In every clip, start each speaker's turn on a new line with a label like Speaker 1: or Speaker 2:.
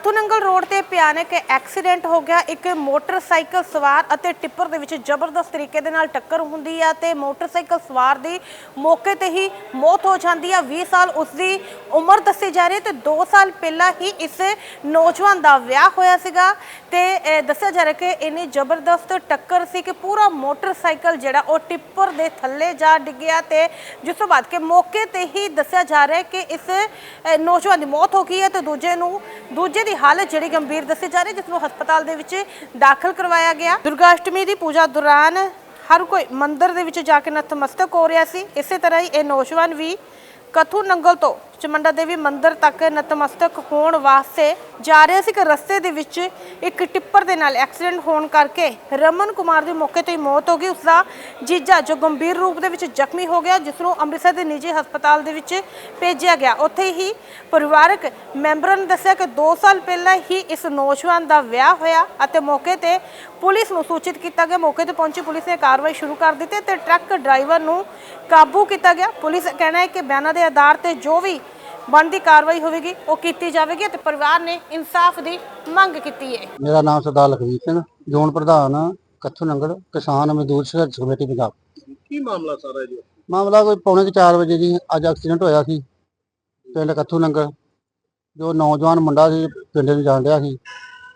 Speaker 1: ਕਥੂਨੰਗਲ road ਤੇ ਭਿਆਨਕ accident ਹੋ ਗਿਆ। ਇੱਕ ਮੋਟਰਸਾਈਕਲ ਸਵਾਰ ਅਤੇ ਟਿੱਪਰ ਦੇ ਵਿੱਚ ਜ਼ਬਰਦਸਤ ਤਰੀਕੇ ਦੇ ਨਾਲ ਟੱਕਰ ਹੁੰਦੀ ਆ ਤੇ ਮੋਟਰਸਾਈਕਲ ਸਵਾਰ ਦੀ ਮੌਕੇ ਤੇ ਹੀ ਮੌਤ ਹੋ ਜਾਂਦੀ ਆ। 20 ਸਾਲ ਉਸ ਦੀ ਉਮਰ ਦੱਸੀ ਜਾ ਰਹੀ ਹੈ ਤੇ 2 ਸਾਲ ਪਹਿਲਾਂ ਹੀ ਇਸ ਨੌਜਵਾਨ ਦਾ ਵਿਆਹ ਹੋਇਆ ਸੀਗਾ ਤੇ ਦੱਸਿਆ ਜਾ ਰਿਹਾ ਕਿ ਇੰਨੀ ਜ਼ਬਰਦਸਤ ਟੱਕਰ ਸੀ ਕਿ ਪੂਰਾ ਮੋਟਰਸਾਈਕਲ ਜਿਹੜਾ ਉਹ ਟਿੱਪਰ ਦੇ ਥੱਲੇ ਜਾ ਡਿੱਗਿਆ ਤੇ ਜਿਸ ਤੋਂ ਬਾਅਦ ਕਿ ਮੌਕੇ ਤੇ ਹੀ ਦੱਸਿਆ ਜਾ ਰਿਹਾ ਕਿ ਇਸ ਨੌਜਵਾਨ ਦੀ ਮੌਤ ਹੋ ਗਈ ਹੈ ਤੇ ਦੂਜੇ ਨੂੰ, ਦੂਜੇ ਦੀ ਹਾਲਤ ਜਿਹੜੀ ਗੰਭੀਰ ਦੱਸੀ ਜਾ ਰਹੀ ਹੈ ਜਿਸ ਨੂੰ ਹਸਪਤਾਲ ਦੇ ਵਿੱਚ ਦਾਖਲ ਕਰਵਾਇਆ ਗਿਆ। ਦੁਰਗਾ ਅਸ਼ਟਮੀ ਦੀ ਪੂਜਾ ਦੌਰਾਨ ਹਰ ਕੋਈ ਮੰਦਿਰ ਦੇ ਵਿੱਚ ਜਾ ਕੇ ਨਤਮਸਤਕ ਹੋ ਰਿਹਾ ਸੀ। ਇਸੇ ਤਰ੍ਹਾਂ ਹੀ ਇਹ ਨੌਜਵਾਨ ਵੀ ਕਥੂ ਨੰਗਲ ਤੋਂ ਚਮੰਡਾ ਦੇਵੀ ਮੰਦਿਰ ਤੱਕ ਨਤਮਸਤਕ ਹੋਣ ਵਾਸਤੇ ਜਾ ਰਿਹਾ ਸੀ ਕਿ ਰਸਤੇ ਦੇ ਵਿੱਚ ਇੱਕ ਟਿੱਪਰ ਦੇ ਨਾਲ ਐਕਸੀਡੈਂਟ ਹੋਣ ਕਰਕੇ ਰਮਨ ਕੁਮਾਰ ਦੀ ਮੌਕੇ ਤੇ ਹੀ ਮੌਤ ਹੋ ਗਈ। ਉਸ ਦਾ ਜੀਜਾ ਜੋ ਗੰਭੀਰ ਰੂਪ ਦੇ ਵਿੱਚ ਜ਼ਖਮੀ ਹੋ ਗਿਆ, ਜਿਸ ਨੂੰ ਅੰਮ੍ਰਿਤਸਰ ਦੇ ਨਿੱਜੀ ਹਸਪਤਾਲ ਦੇ ਵਿੱਚ ਭੇਜਿਆ ਗਿਆ। ਉੱਥੇ ਹੀ ਪਰਿਵਾਰਕ ਮੈਂਬਰਾਂ ਨੇ ਦੱਸਿਆ ਕਿ 2 ਸਾਲ ਪਹਿਲਾਂ ਹੀ ਇਸ ਨੌਜਵਾਨ ਦਾ ਵਿਆਹ ਹੋਇਆ ਅਤੇ ਮੌਕੇ ਤੇ ਪੁਲਿਸ ਨੂੰ ਸੂਚਿਤ ਕੀਤਾ ਗਿਆ। ਮੌਕੇ ਤੇ ਪਹੁੰਚੀ ਪੁਲਿਸ ਨੇ ਕਾਰਵਾਈ ਸ਼ੁਰੂ ਕਰ ਦਿੱਤੀ ਤੇ ਟਰੱਕ ਡਰਾਈਵਰ ਨੂੰ ਕਾਬੂ ਕੀਤਾ ਗਿਆ। ਪੁਲਿਸ ਕਹਿਣਾ ਹੈ ਕਿ ਬਿਆਨਾਂ ਦੇ ਆਧਾਰ ਤੇ ਜੋ ਵੀ ਬਣਦੀ ਕਾਰਵਾਈ ਹੋਵੇਗੀ ਉਹ ਕੀਤੀ ਜਾਵੇਗੀ ਤੇ ਪਰਿਵਾਰ ਨੇ ਇਨਸਾਫ ਦੀ ਮੰਗ ਕੀਤੀ ਹੈ
Speaker 2: ਮੇਰਾ ਨਾਮ ਸਰਦਾਰ ਲਖਵੀਰ ਸਿੰਘ ਜ਼ੋਨ ਪ੍ਰਧਾਨ ਕੱਥੂ ਨੰਗਲ ਕਿਸਾਨ ਮਜ਼ਦੂਰ ਸੰਘਰਸ਼ ਕਮੇਟੀ ਪੰਜਾਬ।
Speaker 3: ਕੀ ਮਾਮਲਾ ਸਾਰਾ ਜੀ?
Speaker 2: ਮਾਮਲਾ ਕੋਈ ਪੌਣੇ ਕੁ ਚਾਰ ਵਜੇ ਜੀ ਅੱਜ ਐਕਸੀਡੈਂਟ ਹੋਇਆ ਸੀ ਪਿੰਡ ਕੱਥੂ ਨੰਗਲ ਜੋ ਨੌਜਵਾਨ ਮੁੰਡਾ ਸੀ ਪਿੰਡ ਨੂੰ ਜਾਣ ਰਿਹਾ ਸੀ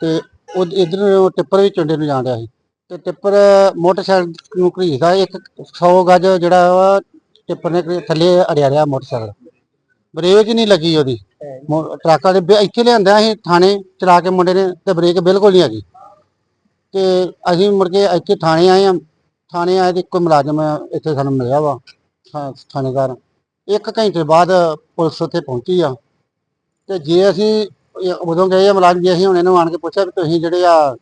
Speaker 2: ਤੇ ਉਹ ਇਧਰ ਟਿੱਪਰ ਵੀ ਪਿੰਡ ਨੂੰ ਜਾਣ ਰਿਹਾ ਸੀ ਤੇ ਟਿੱਪਰ ਮੋਟਰਸਾਈਕਲ ਨੂੰ ਘਰੀਸਦਾ ਇੱਕ 100 ਗਜ ਜਿਹੜਾ ਵਾ ਟਿੱਪਰ ਨੇ ਥੱਲੇ ਅੜਿਆ ਰਿਹਾ ਮੋਟਰਸਾਈਕਲ। ਬ੍ਰੇਕ ਹੀ ਨਹੀਂ ਲੱਗੀ ਉਹਦੀ। ਮੋ- ਟਰੱਕ ਵਾਲੇ ਬ- ਇੱਥੇ ਲਿਆਂਦਾ ਅਸੀਂ ਥਾਣੇ, ਚਲਾ ਕੇ ਮੁੰਡੇ ਨੇ ਤੇ ਬ੍ਰੇਕ ਬਿਲਕੁਲ ਨਹੀਂ ਹੈਗੀ। ਤੇ ਅਸੀਂ ਮੁੜ ਕੇ ਇੱਥੇ ਥਾਣੇ ਆਏ ਆ ਥਾਣੇ ਆਏ ਤੇ ਕੋਈ ਮੁਲਾਜ਼ਮ ਇੱਥੇ ਸਾਨੂੰ ਮਿਲਿਆ ਵਾ, ਥਾ- ਥਾਣੇਦਾਰ। ਇੱਕ ਘੰਟੇ ਬਾਅਦ ਪੁਲਿਸ ਉੱਥੇ ਪਹੁੰਚੀ ਆ। ਤੇ ਜੇ ਅਸੀਂ ਇਹ ਉਦੋਂ ਗਏ ਆ ਮੁਲਾਜ਼ਮ, ਜੀ ਅਸੀਂ ਹੁਣ ਇਹਨੂੰ ਆਣ ਕੇ ਪੁੱਛਿਆ ਵੀ ਤੁਸੀਂ ਜਿਹੜੇ ਆ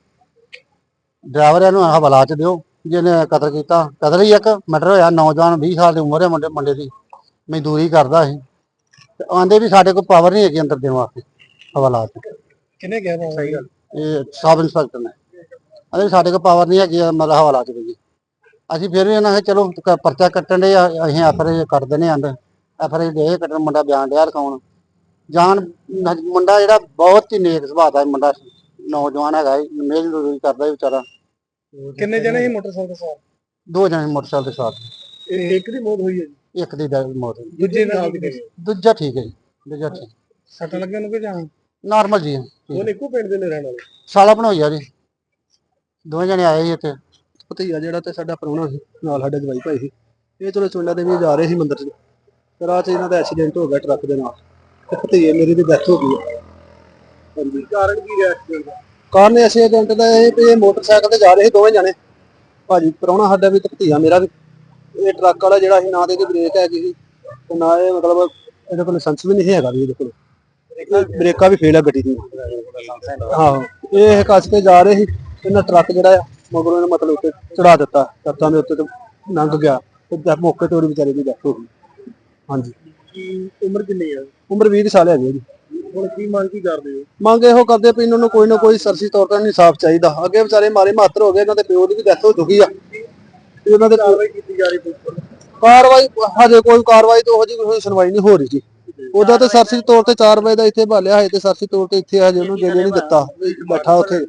Speaker 2: ਡਰਾਈਵਰ ਇਹਨੂੰ ਹਵਾਲਾ ਚ ਦਿਓ ਜਿਹਨੇ ਕਤਲ ਕੀਤਾ। ਕਤਲ ਹੀ ਇੱਕ, ਮਰਡਰ ਹੋਇਆ। ਨੌਜਵਾਨ 20 ਸਾਲ ਦੀ ਉਮਰ ਹੈ ਮੁੰਡੇ ਮੁੰਡੇ ਦੀ। ਮਜ਼ਦੂਰੀ ਕਰਦਾ ਸੀ। ਤੇ ਆਂਦੇ ਵੀ ਸਾਡੇ ਕੋਲ ਪਾਵਰ ਨਹੀਂ ਹੈਗੀ ਅੰਦਰ ਦੇਣ ਵਾਸਤੇ ਹਵਾਲਾ ਚ
Speaker 3: ਕਿਹਨੇ ਕਿਹਾ ਸਹੀ ਗੱਲ।
Speaker 2: ਇਹ ਸਬ ਇੰਸਪੈਕਟਰ ਨੇ। ਅਰੇ ਸਾਡੇ ਕੋਲ ਪਾਵਰ ਨਹੀਂ ਹੈਗੀ ਮਤਲਬ ਹਵਾਲਾ ਚ ਬਈ ਅਸੀਂ ਫਿਰ ਵੀ ਇਹਨਾਂ ਨੇ ਚਲੋ ਕ- ਪਰਚਾ ਕੱਟਣ ਦੇ ਅਸੀਂ ਐਫਆਰ ਕਰ ਦਿੰਦੇ ਆਂ ਐਫਆਰ ਦੇ ਕੱਟਣ ਮੁੰਡਾ ਬਿਆਨ ਡਿਆ ਰਖਾਉਣ। ਜਾਨ ਨ- ਮੁੰਡਾ ਜਿਹੜਾ ਬਹੁਤ ਹੀ ਨੇਕ ਸੁਭਾਅ ਦਾ ਮੁੰਡਾ ਨੌਜਵਾਨ ਹੈਗਾ ਮੇਲ ਮਜ਼ਦੂਰੀ ਕਰਦਾ ਹੀ ਵਿਚਾਰਾ।
Speaker 3: ਕਿੰਨੇ ਜਣੇ ਸੀ ਮੋਟਰਸਾਈਕਲ ਸਵਾਰ?
Speaker 2: ਦੋ ਜਣੇ ਮੋਟਰਸਾਈਕਲ ਦੇ ਸਾਥ
Speaker 3: ਇਹ ਇੱਕ ਦੀ ਮੌਤ ਹੋਈ ਹੈ ਜੀ।
Speaker 2: ਇੱਕ ਦੀ ਡੈਥ ਮੌਤ ਹੋਈ।
Speaker 3: ਦੂਜੇ ਨਾਲ ਦੀ ਗਈ
Speaker 2: ਦੂਜਾ ਠੀਕ ਹੈ ਜੀ ਦੂਜਾ ਠੀਕ।
Speaker 3: ਸੱਟ ਲੱਗਿਆ ਨੂੰ ਕਿ ਜਾਂ
Speaker 2: ਨਾਰਮਲ ਜੀ ਹੈ।
Speaker 3: ਉਹ ਇੱਕੋ ਪਿੰਡ ਦੇ ਨੇ ਰਹਿਣ ਵਾਲੇ?
Speaker 2: ਸਾਲਾ ਬਣਾਈਆ ਜੀ। ਦੋਵੇਂ ਜਣੇ ਆਏ ਸੀ ਇੱਥੇ।
Speaker 3: ਭਤੀਆ ਜਿਹੜਾ ਤੇ ਸਾਡਾ ਪ੍ਰਾਹੁਣਾ ਸੀ ਨਾਲ ਸਾਡੇ ਜਵਾਈ ਭਾਈ ਸੀ। ਇਹ ਚਲੋ ਚੁੰਡਾ ਦੇ ਵੀ ਜਾ ਰਹੇ ਸੀ ਮੰਦਿਰ 'ਚ। ਤੇ ਰਾਹ 'ਚ ਇਹਨਾਂ ਦਾ ਐਕਸੀਡੈਂਟ ਹੋ ਗਿਆ ਟਰੱਕ ਦੇ ਨਾਲ। ਤੇ ਭਤੀਏ ਮੇਰੀ ਦੀ ਡੈਥ ਹੋ ਗਈ ਹੈ। ਹਾਂਜੀ। ਕਾਰਨ ਕੀ ਰਿਹਾ ਐਕਸੀਡੈਂਟ ਦਾ? ਕਾਰਨ ਐਕਸੀਡੈਂਟ ਦਾ ਇਹ ਵੀ ਇਹ ਮੋਟਰਸਾਈਕਲ ਤੇ ਜਾ ਰਹੇ ਸੀ ਦੋਵੇਂ ਜਣੇ। ਭਾਜੀ ਪ੍ਰਾਹੁਣਾ ਸਾਡਾ ਵੀ ਤੇ ਭਤੀਆ ਮੇਰਾ ਵੀ। ਇਹ ਟਰੱਕ ਵਾਲਾ ਜਿਹੜਾ ਸੀ ਨਾ ਤੇ ਇਹਦੀ ਬ੍ਰੇਕ ਹੈਗੀ ਸੀ ਤੇ ਨਾ ਇਹ ਮਤਲਬ ਇਹਦੇ ਕੋਲ ਲਾਇਸੈਂਸ ਵੀ ਨਹੀਂ ਹੈਗਾ ਵੀ ਇਹਦੇ ਕੋਲ। ਇਹ ਬ੍ਰੇਕਾਂ ਵੀ ਫੇਲ ਆ ਗੱਡੀ ਦੀ। ਹਾਂ ਇਹ ਕੱਸ ਕੇ ਜਾ ਰਹੇ ਸੀ ਇਹਨਾਂ ਟਰੱਕ ਜਿਹੜਾ ਆ ਮਗਰੋਂ ਇਹਨੇ ਮਤਲਬ ਉੱਤੇ ਚੜਾ ਦਿੱਤਾ ਟਰੱਕਾਂ ਦੇ ਉੱਤੇ ਤੇ ਲੰਘ ਗਿਆ ਤੇ ਜਦ ਮੌਕੇ ਤੇ ਉਹਦੀ ਵਿਚਾਰੇ ਦੀ ਡੈਥ ਹੋ ਗਈ। ਹਾਂਜੀ। ਉਮਰ ਕਿੰਨੀ ਹੈ ਉਮਰ 20 ਸਾਲ ਹੈਗੀ ਹੈ ਜੀ। ਹੁਣ ਕੀ ਮੰਗ ਕੀ ਕਰਦੇ ਹੋ? ਮੰਗ ਇਹੋ ਕਰਦੇ ਵੀ ਇਹਨਾਂ ਨੂੰ ਕੋਈ ਨਾ ਕੋਈ ਸਰਸੀ ਤੌਰ ਤੇ ਇਨਸਾਫ ਚਾਹੀਦਾ। ਅੱਗੇ ਵਿਚਾਰੇ ਮਾਰੇ ਮਾਤਰ ਹੋ ਗਏ ਇਹਨਾਂ ਦੇ ਪਿਓ ਦੀ ਵੀ ਡੈਥ ਹੋ ਚੁੱਕੀ ਆ। ਤੇ ਉਹਨਾਂ ਦੇ ਕਾਰਵਾਈ ਕੀਤੀ ਜਾ ਰਹੀ ਕਾਰਵਾਈ, ਹਜੇ ਕੋਈ ਕਾਰਵਾਈ ਤੋਂ ਹਜੇ ਕੋਈ ਸੁਣਵਾਈ ਨਹੀਂ ਹੋ ਰਹੀ ਜੀ। ਉਹਦਾ ਤੇ ਸਰਸੀ ਤੌਰ ਤੇ 4 ਵਜੇ ਦਾ ਇੱਥੇ ਭਾਲਿਆ ਹੈ ਤੇ ਸਰਸੀ ਤੌਰ ਤੇ ਇੱਥੇ ਹਜੇ ਉਹਨੂੰ ਜੇਲੇ ਨਹੀਂ ਦਿੱਤਾ। ਬੈਠਾ ਉੱਥੇ।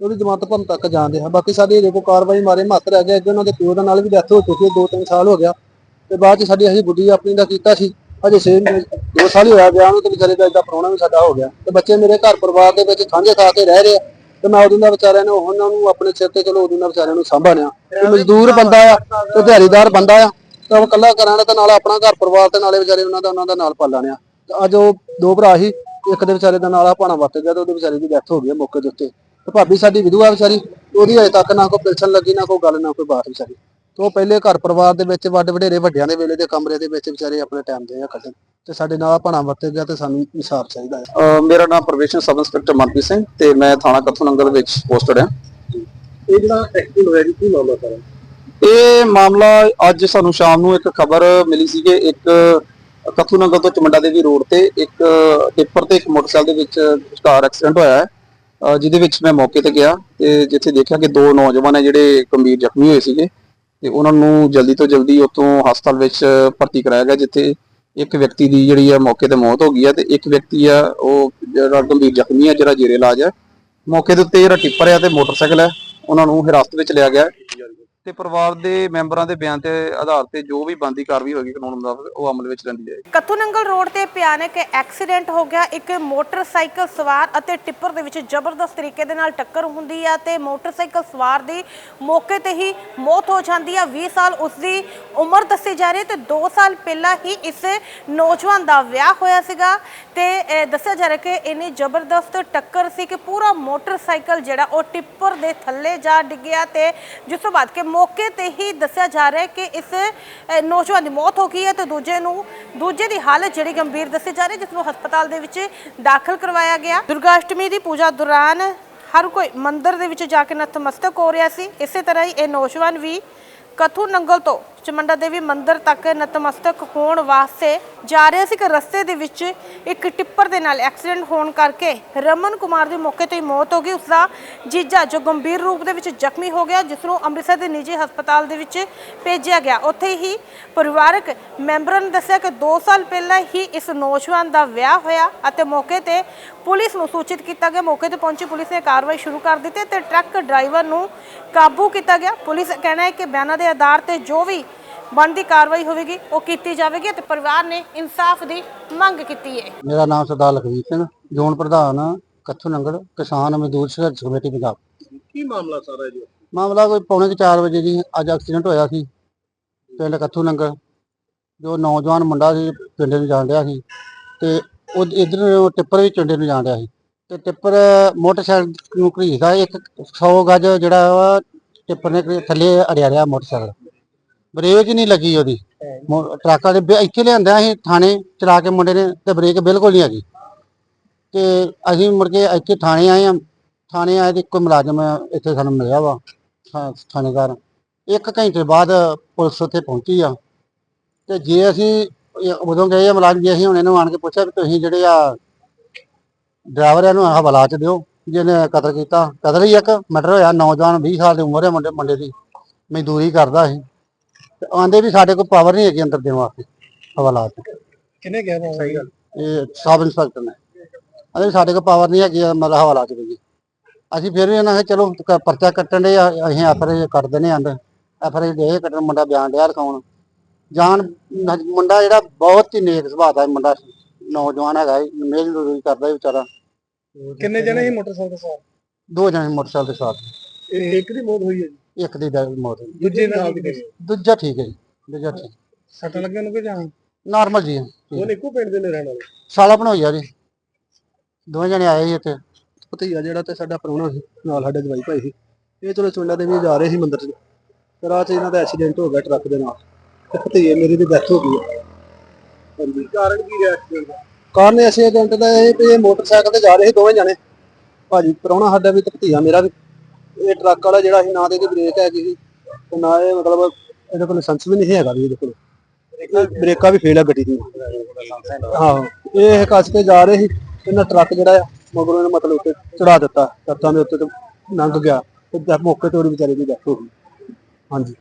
Speaker 3: ਉਹਦੀ ਜ਼ਮਾਨਤ ਭਰਨ ਤੱਕ ਜਾਂਦੇ ਆ। ਬਾਕੀ ਸਾਡੀ ਹਜੇ ਕਾਰਵਾਈ ਮਾਰੇ ਮਾਤਰ ਹੈ ਅੱਗੇ ਉਹਨਾਂ ਦੇ ਪਿਓ ਦਾ ਨਾਲ ਵੀ ਡੈਥ ਹੋ ਚੁੱਕੀ ਹੈ 2-3 ਸਾਲ ਹੋ ਗਿਆ। ਤੇ ਬਾਅਦ ਚ ਸਾਡੀ ਅਸੀਂ ਗੁੱਡੀ ਆਪਣੀ ਦਾ ਕੀਤਾ ਸੀ। ਹਜੇ ਛੇ ਦੋ ਸਾਲ ਹੀ ਹੋਇਆ ਗਿਆ ਨੂੰ ਤੇ ਵਿਚਾਰੇ ਦਾ ਏਦਾਂ ਪ੍ਰਾਹੁਣਾ ਵੀ ਸਾਡਾ ਹੋ ਗਿਆ। ਤੇ ਬੱਚੇ ਮੇਰੇ ਘਰ ਪਰਿਵਾਰ ਦੇ ਵਿੱਚ ਸਾਂਝੇ ਖਾ ਕੇ ਰਹਿ ਰਹੇ ਆ। ਤੇ ਮੈਂ ਉਦੋਂ ਦਾ ਵਿਚਾਰਿਆਂ ਨੇ, ਉਹਨਾਂ ਨੂੰ ਆਪਣੇ ਸਿਰ ਤੇ ਚਲੋ ਉਦੋਂ ਦਾ ਵਿਚਾਰਿਆਂ ਨੂੰ ਸੰਭਾਲਿਆ। ਤੇ ਮਜ਼ਦੂਰ ਬੰਦਾ ਆ, ਤੇ ਦਿਹਾੜੀਦਾਰ ਬੰਦਾ ਆ, ਤਾਂ ਉਹ ਇਕੱਲਾ ਕਰਾਂ ਤੇ ਨਾਲ ਆਪਣਾ ਘਰ ਪਰਿਵਾਰ ਤੇ ਨਾਲੇ ਵਿਚਾਰੇ ਉਹਨਾਂ ਦਾ ਉਹਨਾਂ ਦਾ ਨਾਲ ਪਾਲਣਿਆ ਅੱਜ ਉਹ ਦੋ ਭਰਾ ਸੀ, ਇੱਕ ਦੇ ਵਿਚਾਰੇ ਦਾ ਨਾਲ ਆ ਭਾਣਾ ਵੱਟ ਗਿਆ ਤੇ ਉਹਦੇ ਵਿਚਾਰੇ ਦੀ ਡੈਥ ਹੋ ਗਈ ਮੌਕੇ ਦੇ ਉੱਤੇ। ਤੇ ਭਾਬੀ ਸਾਡੀ ਵਿਧਵਾ ਵਿਚਾਰੀ ਉਹਦੀ ਅਜੇ ਤੱਕ ਨਾ ਕੋਈ ਪੈਨਸ਼ਨ ਲੱਗੀ, ਨਾ ਕੋਈ ਗੱਲ, ਨਾ ਕੋਈ ਬਾਤ ਵਿਚਾਰੀ। ਤੇ ਉਹ ਪਹਿਲੇ ਘਰ ਪਰਿਵਾਰ ਦੇ ਵਿੱਚ ਵੱਡ ਵਡੇਰੇ ਵੱਡਿਆਂ ਦੇ ਵੇਲੇ ਦੇ ਕਮਰੇ ਦੇ ਵਿੱਚ ਵਿਚਾਰੇ ਆਪਣੇ ਟਾਈਮ ਦੇ ਆ ਕੱਢਣ। ਤੇ ਸਾਡੇ ਨਾਲ ਭਾਣਾ ਵਰਤੇ ਗਿਆ ਤੇ ਸਾਨੂੰ ਇਨਸਾਫ ਚਾਹੀਦਾ ਹੈ
Speaker 4: ਮੇਰਾ ਨਾਮ probation sub inspector Manpreet Singh ਤੇ ਮੈਂ ਥਾਣਾ ਕਥੂ ਨੰਗਲ ਵਿੱਚ ਪੋਸਟਡ ਹਾਂ
Speaker 3: ਇਹ ਜਿਹੜਾ ਐਕਸੀਡੈਂਟ ਹੋਇਆ ਜੀ, ਕੀ ਮਾਮਲਾ ਸਾਰਾ?
Speaker 4: ਇਹ ਮਾਮਲਾ ਅੱਜ ਸਾਨੂੰ ਸ਼ਾਮ ਨੂੰ ਇੱਕ ਖਬਰ ਮਿਲੀ ਸੀ ਕਿ ਇੱਕ ਕੱਥੂ ਤੋਂ ਚਮੰਡਾ ਦੇਵੀ ਰੋਡ ਤੇ ਇੱਕ ਟਿੱਪਰ ਤੇ ਇੱਕ ਮੋਟਰਸਾਈਕਲ ਦੇ ਵਿੱਚ ਕਾਰ ਐਕਸੀਡੈਂਟ ਹੋਇਆ ਹੈ ਜਿਹਦੇ ਵਿੱਚ ਮੈਂ ਮੌਕੇ ਤੇ ਗਿਆ ਤੇ ਜਿੱਥੇ ਦੇਖਿਆ ਕਿ ਦੋ ਨੌਜਵਾਨ ਹੈ ਜਿਹੜੇ ਗੰਭੀਰ ਜ਼ਖਮੀ ਹੋਏ ਸੀਗੇ ਤੇ ਉਹਨਾਂ ਨੂੰ ਜਲਦੀ ਤੋਂ ਜਲਦੀ ਉੱਥੋਂ ਹਸਪਤਾਲ ਵਿੱਚ ਭਰਤੀ ਕਰਾਇਆ ਗਿਆ, ਜਿੱਥੇ ਇੱਕ ਵਿਅਕਤੀ ਦੀ ਜਿਹੜੀ ਆ ਮੌਕੇ ਤੇ ਮੌਤ ਹੋ ਗਈ ਹੈ ਤੇ ਇੱਕ ਵਿਅਕਤੀ ਆ ਉਹ ਜਿਹੜਾ ਗੰਭੀਰ ਜ਼ਖਮੀ ਹੈ, ਜਿਹੜਾ ਜੇਰੇ ਇਲਾਜ ਹੈ। ਮੌਕੇ ਦੇ ਉੱਤੇ ਜਿਹੜਾ ਟਿੱਪਰ ਹੈ ਤੇ ਮੋਟਰਸਾਈਕਲ ਹੈ ਉਹਨਾਂ ਨੂੰ ਹਿਰਾਸਤ ਵਿੱਚ ਲਿਆ ਗਿਆ ਹੈ। ਤੇ ਪਰਿਵਾਰ ਦੇ ਮੈਂਬਰਾਂ ਦੇ ਬਿਆਨ ਤੇ ਆਧਾਰ ਤੇ ਜੋ ਵੀ ਬੰਦੀ ਕਾਰਵਾਈ ਹੋਏਗੀ ਕਾਨੂੰਨ ਮੁਤਾਬਕ ਉਹ ਅਮਲ ਵਿੱਚ ਲੈਂਦੀ ਜਾਏਗੀ।
Speaker 1: ਕੱਥੂ ਰੋਡ ਤੇ ਭਿਆਨਕ ਐਕਸੀਡੈਂਟ ਹੋ ਗਿਆ। ਇੱਕ ਮੋਟਰਸਾਈਕਲ ਸਵਾਰ ਅਤੇ ਟਿੱਪਰ ਦੇ ਵਿੱਚ ਜ਼ਬਰਦਸਤ ਤਰੀਕੇ ਦੇ ਨਾਲ ਟੱਕਰ ਹੁੰਦੀ ਆ ਤੇ ਮੋਟਰਸਾਈਕਲ ਸਵਾਰ ਦੀ ਮੌਕੇ ਤੇ ਹੀ ਮੌਤ ਹੋ ਜਾਂਦੀ ਆ। 20 ਸਾਲ ਉਸ ਦੀ ਉਮਰ ਦੱਸੀ ਜਾ ਰਹੀ ਹੈ ਤੇ 2 ਸਾਲ ਪਹਿਲਾਂ ਹੀ ਇਸ ਨੌਜਵਾਨ ਦਾ ਵਿਆਹ ਹੋਇਆ ਸੀਗਾ ਤੇ ਦੱਸਿਆ ਜਾ ਰਿਹਾ ਕਿ ਇੰਨੀ ਜ਼ਬਰਦਸਤ ਟੱਕਰ ਸੀ ਕਿ ਪੂਰਾ ਮੋਟਰਸਾਈਕਲ ਜਿਹੜਾ ਉਹ ਟਿੱਪਰ ਦੇ ਥੱਲੇ ਜਾ ਡਿੱਗਿਆ ਤੇ ਜਿਸ ਤੋਂ ਬਾਅਦ ਕਿ ਮੌਕੇ ਤੇ ਹੀ ਦੱਸਿਆ ਜਾ ਰਿਹਾ ਹੈ ਕਿ ਇਸ ਨੌਜਵਾਨ ਦੀ ਮੌਤ ਹੋ ਗਈ ਹੈ ਤੇ ਦੂਜੇ ਨੂੰ, ਦੂਜੇ ਦੀ ਹਾਲਤ ਜਿਹੜੀ ਗੰਭੀਰ ਦੱਸੀ ਜਾ ਰਹੀ ਹੈ, ਜਿਸ ਨੂੰ ਹਸਪਤਾਲ ਦੇ ਵਿੱਚ ਦਾਖਲ ਕਰਵਾਇਆ ਗਿਆ। ਦੁਰਗਾ ਅਸ਼ਟਮੀ ਦੀ ਪੂਜਾ ਦੌਰਾਨ ਹਰ ਕੋਈ ਮੰਦਿਰ ਦੇ ਵਿੱਚ ਜਾ ਕੇ ਨਤਮਸਤਕ ਹੋ ਰਿਹਾ ਸੀ। ਇਸੇ ਤਰ੍ਹਾਂ ਹੀ ਇਹ ਨੌਜਵਾਨ ਵੀ ਕਥੂ ਨੰਗਲ ਤੋਂ ਚਮੰਡਾ ਦੇਵੀ ਮੰਦਿਰ ਤੱਕ ਨਤਮਸਤਕ ਹੋਣ ਵਾਸਤੇ ਜਾ ਰਿਹਾ ਸੀ ਕਿ ਰਸਤੇ ਦੇ ਵਿੱਚ ਇੱਕ ਟਿੱਪਰ ਦੇ ਨਾਲ ਐਕਸੀਡੈਂਟ ਹੋਣ ਕਰਕੇ ਰਮਨ ਕੁਮਾਰ ਦੀ ਮੌਕੇ ਤੇ ਹੀ ਮੌਤ ਹੋ ਗਈ। ਉਸ ਦਾ ਜੀਜਾ ਜੋ ਗੰਭੀਰ ਰੂਪ ਦੇ ਵਿੱਚ ਜ਼ਖਮੀ ਹੋ ਗਿਆ, ਜਿਸ ਨੂੰ ਅੰਮ੍ਰਿਤਸਰ ਦੇ ਨਿੱਜੀ ਹਸਪਤਾਲ ਦੇ ਵਿੱਚ ਭੇਜਿਆ ਗਿਆ। ਉੱਥੇ ਹੀ ਪਰਿਵਾਰਕ ਮੈਂਬਰਾਂ ਨੇ ਦੱਸਿਆ ਕਿ 2 ਸਾਲ ਪਹਿਲਾਂ ਹੀ ਇਸ ਨੌਜਵਾਨ ਦਾ ਵਿਆਹ ਹੋਇਆ ਅਤੇ ਮੌਕੇ ਤੇ ਪੁਲਿਸ ਨੂੰ ਸੂਚਿਤ ਕੀਤਾ ਗਿਆ। ਮੌਕੇ ਤੇ ਪਹੁੰਚੀ ਪੁਲਿਸ ਨੇ ਕਾਰਵਾਈ ਸ਼ੁਰੂ ਕਰ ਦਿੱਤੀ ਤੇ ਟਰੱਕ ਡਰਾਈਵਰ ਨੂੰ ਕਾਬੂ ਕੀਤਾ ਗਿਆ। ਪੁਲਿਸ ਕਹਿਣਾ ਹੈ ਕਿ ਬਿਆਨਾਂ ਦੇ ਆਧਾਰ ਤੇ ਜੋ ਵੀ ਬਣਦੀ ਕਾਰਵਾਈ ਹੋਵੇਗੀ ਉਹ ਕੀਤੀ ਜਾਵੇਗੀ ਤੇ ਪਰਿਵਾਰ ਨੇ ਇਨਸਾਫ ਦੀ ਮੰਗ ਕੀਤੀ ਹੈ
Speaker 2: ਮੇਰਾ ਨਾਮ ਸਰਦਾਰ ਲਖਵੀਰ ਸਿੰਘ ਜ਼ੋਨ ਪ੍ਰਧਾਨ ਕੱਥੂ ਨੰਗਲ ਕਿਸਾਨ ਮਜ਼ਦੂਰ ਸੰਘਰਸ਼ ਕਮੇਟੀ ਪੰਜਾਬ।
Speaker 3: ਕੀ ਮਾਮਲਾ ਸਾਰਾ ਜੀ?
Speaker 2: ਮਾਮਲਾ ਕੋਈ ਪੌਣੇ 4 ਵਜੇ ਜੀ ਅੱਜ ਐਕਸੀਡੈਂਟ ਹੋਇਆ ਸੀ ਪਿੰਡ ਕੱਥੂ ਨੰਗਲ। ਜੋ ਨੌਜਵਾਨ ਮੁੰਡਾ ਸੀ ਪਿੰਡ ਨੂੰ ਜਾਣ ਰਿਹਾ ਸੀ ਤੇ ਉਹ ਇਧਰ ਟਿੱਪਰ ਵੀ ਪਿੰਡ ਨੂੰ ਜਾਣ ਰਿਹਾ ਸੀ। ਤੇ ਟਿੱਪਰ ਮੋਟਰਸਾਈਕਲ ਨੂੰ ਘਰੀਸਦਾ ਇੱਕ 100 ਗਜ ਜਿਹੜਾ ਵਾ ਟਿੱਪਰ ਨੇ ਥੱਲੇ ਅੜਿਆ ਰਿਹਾ ਮੋਟਰਸਾਈਕਲ। ਬ੍ਰੇਕ ਹੀ ਨਹੀਂ ਲੱਗੀ ਉਹਦੀ। ਮੋ- ਟਰੱਕ ਵਾਲੇ ਬ- ਇੱਥੇ ਲਿਆਂਦਾ ਅਸੀਂ ਥਾਣੇ, ਚਲਾ ਕੇ ਮੁੰਡੇ ਨੇ ਤੇ ਬ੍ਰੇਕ ਬਿਲਕੁਲ ਨਹੀਂ ਹੈਗੀ। ਤੇ ਅਸੀਂ ਮੁੜ ਕੇ ਇੱਥੇ ਥਾਣੇ ਆਏ ਆ ਥਾਣੇ ਆਏ ਤੇ ਕੋਈ ਮੁਲਾਜ਼ਮ ਇੱਥੇ ਸਾਨੂੰ ਮਿਲਿਆ ਵਾ, ਥਾ- ਥਾਣੇਦਾਰ। ਇੱਕ ਘੰਟੇ ਬਾਅਦ ਪੁਲਿਸ ਉੱਥੇ ਪਹੁੰਚੀ ਆ। ਤੇ ਜੇ ਅਸੀਂ ਇਹ ਉਦੋਂ ਗਏ ਆ ਮੁਲਾਜ਼ਮ, ਜੀ ਅਸੀਂ ਹੁਣ ਇਹਨੂੰ ਆਣ ਕੇ ਪੁੱਛਿਆ ਵੀ ਤੁਸੀਂ ਜਿਹੜੇ ਆ ਡਰਾਈਵਰ ਇਹਨੂੰ ਹਵਾਲਾ ਚ ਦਿਓ ਜਿਹਨੇ ਕਤਲ ਕੀਤਾ। ਕਤਲ ਹੀ ਇੱਕ, ਮਰਡਰ ਹੋਇਆ। ਨੌਜਵਾਨ 20 ਸਾਲ ਦੀ ਉਮਰ ਹੈ ਮੁੰਡੇ ਮੁੰਡੇ ਦੀ। ਮਜ਼ਦੂਰੀ ਕਰਦਾ ਸੀ। ਆਂਦੇ ਵੀ ਸਾਡੇ ਕੋਲ ਪਾਵਰ ਨਹੀਂ ਹੈਗੀ ਅੰਦਰ ਦੇਣ ਵਾਸਤੇ ਹਵਾਲਾ ਚ।
Speaker 3: ਕਿਹਨੇ ਕਿਹਾ ਵਾ ਸਹੀ ਗੱਲ।
Speaker 2: ਇਹ ਸਬ ਇੰਸਪੈਕਟਰ ਨੇ। ਅਰੇ ਸਾਡੇ ਕੋਲ ਪਾਵਰ ਨਹੀਂ ਹੈਗੀ ਮਤਲਬ ਹਵਾਲਾ ਚ ਵੀ ਅਸੀਂ ਫਿਰ ਵੀ ਉਹਨਾਂ ਨੇ ਚਲੋ ਕ- ਪਰਚਾ ਕੱਟਣ ਦੇ ਅਸੀਂ ਐਫਰੇ ਕੱਟ ਦਿੰਦੇ ਆਂ ਐਫਰੇ ਦੇ ਕੱਟਣ ਮੁੰਡਾ ਬਿਆਨ ਡਿਆ ਲਿਖਾਉਣ। ਜਾਨ ਨ- ਮੁੰਡਾ ਜਿਹੜਾ ਬਹੁਤ ਹੀ ਨੇਕ ਸੁਭਾਅ ਦਾ ਮੁੰਡਾ ਸੀ। ਨੌਜਵਾਨ ਹੈਗਾ ਮੇਲ ਰੋਈ ਕਰਦਾ ਸੀ ਵਿਚਾਰਾ।
Speaker 3: ਕਿੰਨੇ ਜਣੇ ਸੀ ਮੋਟਰਸਾਈਕਲ ਸਵਾਰ?
Speaker 2: ਦੋ ਜਣੇ ਮੋਟਰਸਾਈਕਲ ਦੇ ਸਾਥ
Speaker 3: ਇੱਕ ਦੀ ਮੌਤ ਹੋਈ ਹੈ ਜੀ।
Speaker 2: ਇੱਕ ਦੀ ਡੈਥ ਮੌਤ ਹੋਈ।
Speaker 3: ਦੂਜੇ ਨਾਲ ਦੀ ਗਈ
Speaker 2: ਦੂਜਾ ਠੀਕ ਹੈ ਜੀ ਦੂਜਾ ਠੀਕ।
Speaker 3: ਸੱਟ ਲੱਗਿਆ ਨੂੰ ਕਿ ਜਾਂ
Speaker 2: ਨਾਰਮਲ ਜੀ ਠੀਕ।
Speaker 3: ਉਹ ਇੱਕੋ ਪਿੰਡ ਦੇ ਨੇ ਰਹਿਣ ਵਾਲੇ?
Speaker 2: ਸਾਲਾ ਬਣਾਈਆ ਜੀ ਦੋਵੇਂ ਜਣੇ ਆਏ ਸੀ ਇੱਥੇ।
Speaker 3: ਭਤੀਆ ਜਿਹੜਾ ਤੇ ਸਾਡਾ ਪ੍ਰਾਹੁਣਾ ਸੀ ਨਾਲ ਸਾਡੇ ਜਵਾਈ ਭਾਈ ਸੀ। ਇਹ ਚਲੋ ਚੁੰਡਾ ਦੇ ਵੀ ਜਾ ਰਹੇ ਸੀ ਮੰਦਿਰ 'ਚ। ਤੇ ਰਾਹ 'ਚ ਇਹਨਾਂ ਦਾ ਐਕਸੀਡੈਂਟ ਹੋ ਗਿਆ ਟਰੱਕ ਦੇ ਨਾਲ। ਤੇ ਭਤੀਏ ਮੇਰੀ ਦੀ ਡੈਥ ਹੋ ਗਈ ਹੈ। ਹਾਂਜੀ ਕਾਰਨ ਕੀ ਰਿਹਾ ਐਕਸੀਡੈਂਟ ਦਾ? ਕਾਰਨ ਐਕਸੀਡੈਂਟ ਦਾ ਇਹ ਵੀ ਇਹ ਮੋਟਰਸਾਈਕਲ ਤੇ ਜਾ ਰਹੇ ਸੀ ਦੋਵੇਂ ਜਣੇ। ਭਾਜੀ ਪ੍ਰਾਹੁਣਾ ਸਾਡਾ ਵੀ ਤੇ ਭਤੀਆ ਮੇਰਾ ਵੀ। ਇਹ ਟਰੱਕ ਵਾਲਾ ਜਿਹੜਾ ਸੀ ਨਾ ਤੇ ਇਹਦੀ ਬ੍ਰੇਕ ਹੈਗੀ ਸੀ ਤੇ ਨਾ ਇਹ ਮਤਲਬ ਇਹਦੇ ਕੋਲ ਲਾਇਸੈਂਸ ਵੀ ਨਹੀਂ ਹੈਗਾ ਵੀ ਇਹਦੇ ਕੋਲ। ਇਹ ਬ੍ਰੇਕਾਂ ਵੀ ਫੇਲ ਆ ਗੱਡੀ ਦੀ। ਹਾਂ ਇਹ ਕੱਸ ਕੇ ਜਾ ਰਹੇ ਸੀ ਇਹਨਾਂ ਟਰੱਕ ਜਿਹੜਾ ਆ ਮਗਰੋਂ ਇਹਨੇ ਮਤਲਬ ਉੱਤੇ ਚੜਾ ਦਿੱਤਾ ਟਰੱਕਾਂ ਦੇ ਉੱਤੇ ਤੇ ਲੰਘ ਗਿਆ ਤੇ ਜਦ ਮੌਕੇ ਤੇ ਉਹਦੀ ਵਿਚਾਰੇ ਦੀ ਡੈਥ ਹੋ ਗਈ। ਹਾਂਜੀ।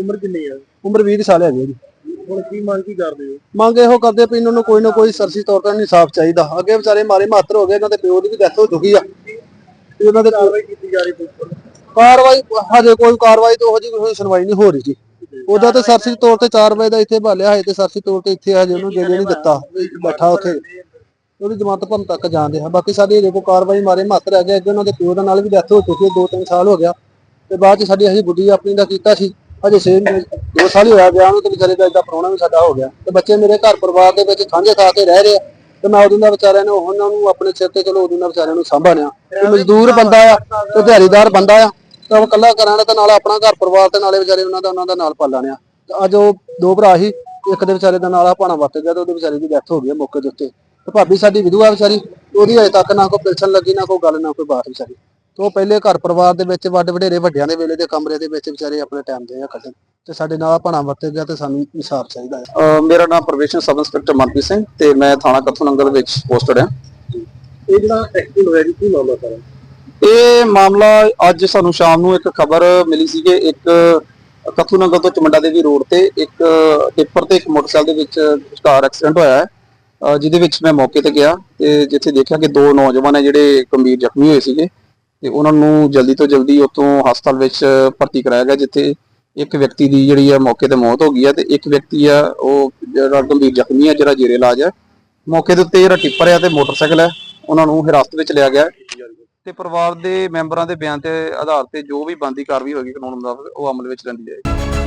Speaker 3: ਉਮਰ ਕਿੰਨੀ ਆ? ਉਮਰ 20 ਸਾਲ ਹੈਗੀ ਆ ਜੀ। ਹੁਣ ਕੀ ਮੰਗ ਕੀ ਕਰਦੇ ਹੋ? ਮੰਗ ਇਹੋ ਕਰਦੇ ਵੀ ਇਹਨਾਂ ਨੂੰ ਕੋਈ ਨਾ ਕੋਈ ਸਰਸੀ ਤੌਰ ਤੇ ਇਨਸਾਫ ਚਾਹੀਦਾ। ਅੱਗੇ ਵਿਚਾਰੇ ਮਾਰੇ ਮਾਤਰ ਹੋ ਗਏ ਇਹਨਾਂ ਦੇ ਪਿਓ ਦੀ ਵੀ ਡੈਥ ਹੋ ਚੁੱਕੀ ਆ। ਤੇ ਉਹਨਾਂ ਦੇ ਕਾਰਵਾਈ ਕੀਤੀ ਜਾ ਰਹੀ ਕਾਰਵਾਈ, ਹਜੇ ਕੋਈ ਕਾਰਵਾਈ ਤੋਂ ਹਜੇ ਕੋਈ ਸੁਣਵਾਈ ਨਹੀਂ ਹੋ ਰਹੀ ਜੀ। ਉਹਦਾ ਤੇ ਸਰਸੀ ਤੌਰ ਤੇ 4 ਵਜੇ ਦਾ ਇੱਥੇ ਭਾਲਿਆ ਹੈ ਤੇ ਸਰਸੀ ਤੌਰ ਤੇ ਇੱਥੇ ਹਜੇ ਉਹਨੂੰ ਜੇਲੇ ਨਹੀਂ ਦਿੱਤਾ। ਬੈਠਾ ਉੱਥੇ। ਉਹਦੀ ਜਮਾਨਤ ਭਰਨ ਤੱਕ ਜਾਂਦੇ ਆ ਬਾਕੀ ਸਾਡੀ ਹਜੇ ਕੋਈ ਕਾਰਵਾਈ ਮਾਰੇ ਮਾਤਰ ਹੈਗੇ ਅੱਗੇ ਉਹਨਾਂ ਦੇ ਪਿਓ ਦਾ ਨਾਲ ਵੀ ਡੈਥ ਹੋ ਚੁੱਕੀ ਹੈ 2-3 ਸਾਲ ਹੋ ਗਿਆ। ਤੇ ਬਾਅਦ ਚ ਸਾਡੀ ਅਸੀਂ ਬੁੱਢੀ ਆਪਣੀ ਦਾ ਕੀਤਾ ਸੀ। ਹਜੇ 6 ਦੋ ਸਾਲ ਹੀ ਹੋਇਆ ਵਿਆਹ ਨੂੰ ਤੇ ਵਿਚਾਰੇ ਦਾ ਏਦਾਂ ਪ੍ਰਾਹੁਣਾ ਵੀ ਸਾਡਾ ਹੋ ਗਿਆ। ਤੇ ਬੱਚੇ ਮੇਰੇ ਘਰ ਪਰਿਵਾਰ ਦੇ ਵਿੱਚ ਖਾਂਝੇ ਖਾ ਕੇ ਰਹਿ ਰਹੇ ਆ। ਤੇ ਮੈਂ ਉਦੋਂ ਦਾ ਵਿਚਾਰਿਆਂ ਨੂੰ ਉਹਨਾਂ ਨੂੰ ਆਪਣੇ ਸਿਰ ਤੇ ਚਲੋ ਉਦੋਂ ਦਾ ਵਿਚਾਰਿਆਂ ਨੂੰ ਸੰਭਾਲਿਆ। ਤੇ ਮਜ਼ਦੂਰ ਬੰਦਾ ਆ ਤੇ ਦਿਹਾੜੀਦਾਰ ਬੰਦਾ ਆ ਤਾਂ ਉਹ ਇਕੱਲਾ ਕਰਾਣਾ ਤੇ ਨਾਲ ਆਪਣਾ ਘਰ ਪਰਿਵਾਰ ਤੇ ਨਾਲੇ ਵਿਚਾਰੇ ਉਹਨਾਂ ਦਾ ਉਹਨਾਂ ਦਾ ਨਾਲ ਪਾਲਣਿਆ ਤੇ ਅੱਜ ਉਹ ਦੋ ਭਰਾ ਸੀ ਇੱਕ ਦੇ ਵਿਚਾਰੇ ਦਾ ਨਾਲ ਭਾਣਾ ਵੱਟ ਗਿਆ ਤੇ ਉਹਦੇ ਵਿਚਾਰੇ ਦੀ ਡੈਥ ਹੋ ਗਈ ਮੌਕੇ ਦੇ ਉੱਤੇ। ਤੇ ਭਾਬੀ ਸਾਡੀ ਵਿਧਵਾ ਵਿਚਾਰੀ ਉਹਦੀ ਅਜੇ ਤੱਕ ਨਾ ਕੋਈ ਪੈਨਸ਼ਨ ਲੱਗੀ ਨਾ ਕੋਈ ਗੱਲ ਨਾ ਕੋਈ ਬਾਤ ਵਿਚਾਰੀ। ਤੇ ਪਹਿਲੇ ਘਰ ਪਰਿਵਾਰ ਦੇ ਵਿੱਚ ਵੱਡ ਵਡੇਰੇ ਵੱਡਿਆਂ ਦੇ ਵੇਲੇ ਦੇ ਕਮਰੇ ਦੇ ਵਿੱਚ ਵਿਚਾਰੇ ਆਪਣੇ ਟਾਈਮ ਦੇ ਆ ਕੱਢਣ ਤੇ ਸਾਡੇ ਨਾਲ ਭਾਣਾ ਵਰਤੇ ਗਿਆ ਤੇ ਸਾਨੂੰ ਇਨਸਾਫ ਚਾਹੀਦਾ ਹੈ।
Speaker 4: ਮੇਰਾ ਨਾਮ probation sub inspector Manpreet Singh ਤੇ ਮੈਂ ਥਾਣਾ ਕੱਥੂ ਨੰਗਲ ਵਿੱਚ ਪੋਸਟਡ ਹਾਂ।
Speaker 3: ਇਹ ਜਿਹੜਾ ਐਕਸੀਡੈਂਟ ਹੋਇਆ ਜੀ ਕੀ ਮਾਮਲਾ ਸਾਰਾ?
Speaker 4: ਇਹ ਮਾਮਲਾ ਅੱਜ ਸਾਨੂੰ ਸ਼ਾਮ ਨੂੰ ਇੱਕ ਖਬਰ ਮਿਲੀ ਸੀ ਕਿ ਇੱਕ ਕਥੂ ਨੰਗਲ ਤੋਂ ਚਮੰਡਾ ਦੇਵੀ ਰੋਡ ਤੇ ਇੱਕ ਟਿੱਪਰ ਤੇ ਇੱਕ ਮੋਟਰਸਾਈਕਲ ਦੇ ਵਿੱਚ ਕਾਰ ਐਕਸੀਡੈਂਟ ਹੋਇਆ ਹੈ ਜਿਹਦੇ ਵਿੱਚ ਮੈਂ ਮੌਕੇ ਤੇ ਗਿਆ ਤੇ ਜਿੱਥੇ ਦੇਖਿਆ ਕਿ ਦੋ ਨੌਜਵਾਨ ਹੈ ਜਿਹੜੇ ਗੰਭੀਰ ਜ਼ਖਮੀ ਹੋਏ ਸੀਗੇ ਤੇ ਉਹਨਾਂ ਨੂੰ ਜਲਦੀ ਤੋਂ ਜਲਦੀ ਉੱਥੋਂ ਹਸਪਤਾਲ ਵਿੱਚ ਭਰਤੀ ਕਰਾਇਆ ਗਿਆ ਜਿੱਥੇ ਇੱਕ ਵਿਅਕਤੀ ਦੀ ਜਿਹੜੀ ਹੈ ਮੌਕੇ ਤੇ ਮੌਤ ਹੋ ਗਈ ਹੈ ਤੇ ਇੱਕ ਵਿਅਕਤੀ ਆ, ਉਹ ਜਿਹੜਾ ਗੰਭੀਰ ਜ਼ਖਮੀ ਹੈ ਜਿਹੜਾ ਜੇਰੇ ਇਲਾਜ ਹੈ ਮੌਕੇ ਦੇ ਉੱਤੇ ਜਿਹੜਾ ਟਿੱਪਰ ਹੈ ਤੇ ਮੋਟਰਸਾਈਕਲ ਹੈ ਉਹਨਾਂ ਨੂੰ ਹਿਰਾਸਤ ਵਿੱਚ ਲਿਆ ਗਿਆ। ਤੇ ਪਰਿਵਾਰ ਦੇ ਮੈਂਬਰਾਂ ਦੇ ਬਿਆਨ ਤੇ ਆਧਾਰ ਤੇ ਜੋ ਵੀ ਬੰਦੀ ਕਾਰਵਾਈ ਹੋਏਗੀ ਕਾਨੂੰਨ ਮੁਤਾਬਕ ਉਹ ਅਮਲ ਵਿੱਚ ਲੈਂਦੀ ਜਾਏਗੀ।